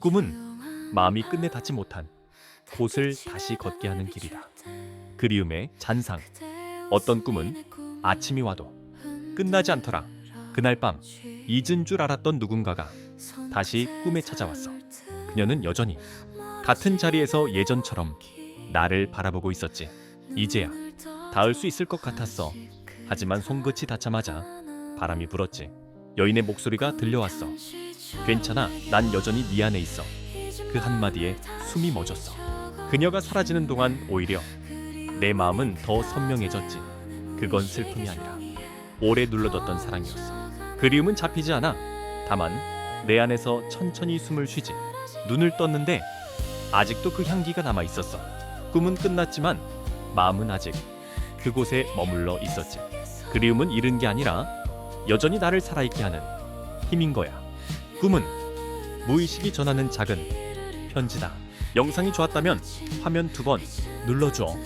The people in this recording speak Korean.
꿈은 마음이 끝내 닿지 못한 곳을 다시 걷게 하는 길이다. 그리움의 잔상. 어떤 꿈은 아침이 와도 끝나지 않더라. 그날 밤 잊은 줄 알았던 누군가가 다시 꿈에 찾아왔어. 그녀는 여전히 같은 자리에서 예전처럼 나를 바라보고 있었지. 이제야 닿을 수 있을 것 같았어. 하지만 손끝이 닿자마자 바람이 불었지. 여인의 목소리가 들려왔어. 괜찮아, 난 여전히 네 안에 있어. 그 한마디에 숨이 멎었어. 그녀가 사라지는 동안 오히려 내 마음은 더 선명해졌지. 그건 슬픔이 아니라 오래 눌러뒀던 사랑이었어. 그리움은 잡히지 않아. 다만 내 안에서 천천히 숨을 쉬지. 눈을 떴는데 아직도 그 향기가 남아 있었어. 꿈은 끝났지만 마음은 아직 그곳에 머물러 있었지. 그리움은 잃은 게 아니라 여전히 나를 살아있게 하는 힘인 거야. 꿈은 무의식이 전하는 작은 편지다. 영상이 좋았다면 화면 두 번 눌러줘.